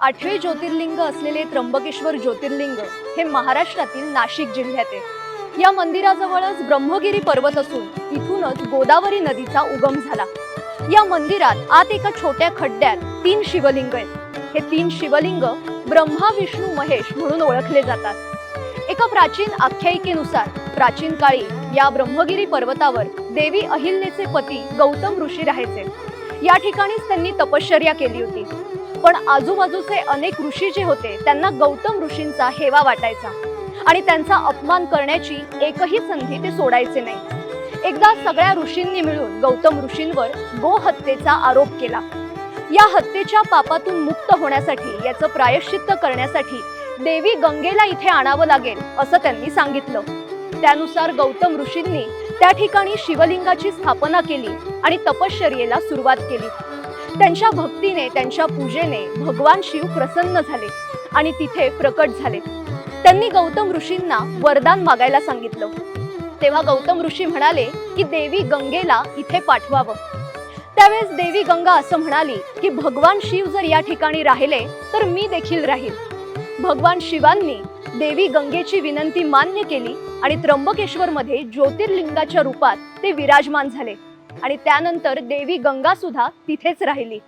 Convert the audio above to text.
आठवे ज्योतिर्लिंग असलेले त्र्यंबकेश्वर ज्योतिर्लिंग हे महाराष्ट्रातील नाशिक जिल्ह्यात आहे. या मंदिराजवळच ब्रह्मगिरी पर्वत असून इथूनच गोदावरी नदीचा उगम झाला. या मंदिरात आत एका छोट्या खड्ड्यात तीन शिवलिंग आहेत. हे तीन शिवलिंग ब्रह्मा विष्णू महेश म्हणून ओळखले जातात. एका प्राचीन आख्यायिकेनुसार प्राचीन काळी या ब्रह्मगिरी पर्वतावर देवी अहिल्याचे पती गौतम ऋषी राहायचे. या ठिकाणीच त्यांनी तपश्चर्या केली होती. पण आजूबाजूचे अनेक ऋषी जे होते त्यांना गौतम ऋषींचा हेवा वाटायचा. आणि त्यांचा अपमान करण्याची एकही संधी ते सोडायचे नाही. एकदा सगळ्या ऋषींनी मिळून गौतम ऋषींवर गोहत्येचा आरोप केला. या हत्येच्या पापातून मुक्त होण्यासाठी याचं प्रायश्चित्त करण्यासाठी देवी गंगेला इथे आणावं लागेल असं त्यांनी सांगितलं. त्यानुसार गौतम ऋषींनी त्या ठिकाणी शिवलिंगाची स्थापना केली आणि तपश्चर्येला सुरुवात केली. त्यांच्या भक्तीने त्यांच्या पूजेने भगवान शिव प्रसन्न झाले आणि तिथे प्रकट झाले. त्यांनी गौतम ऋषींना वरदान मागायला सांगितलं. तेव्हा गौतम ऋषी म्हणाले की देवी गंगेला इथे पाठवावं. त्यावेळेस देवी गंगा असं म्हणाली की भगवान शिव जर या ठिकाणी राहिले तर मी देखील राहील. भगवान शिवांनी देवी गंगेची विनंती मान्य केली आणि त्र्यंबकेश्वर मध्ये ज्योतिर्लिंगाच्या रूपात ते विराजमान झाले. आणि त्यानंतर देवी गंगा सुद्धा तिथेच राहिली.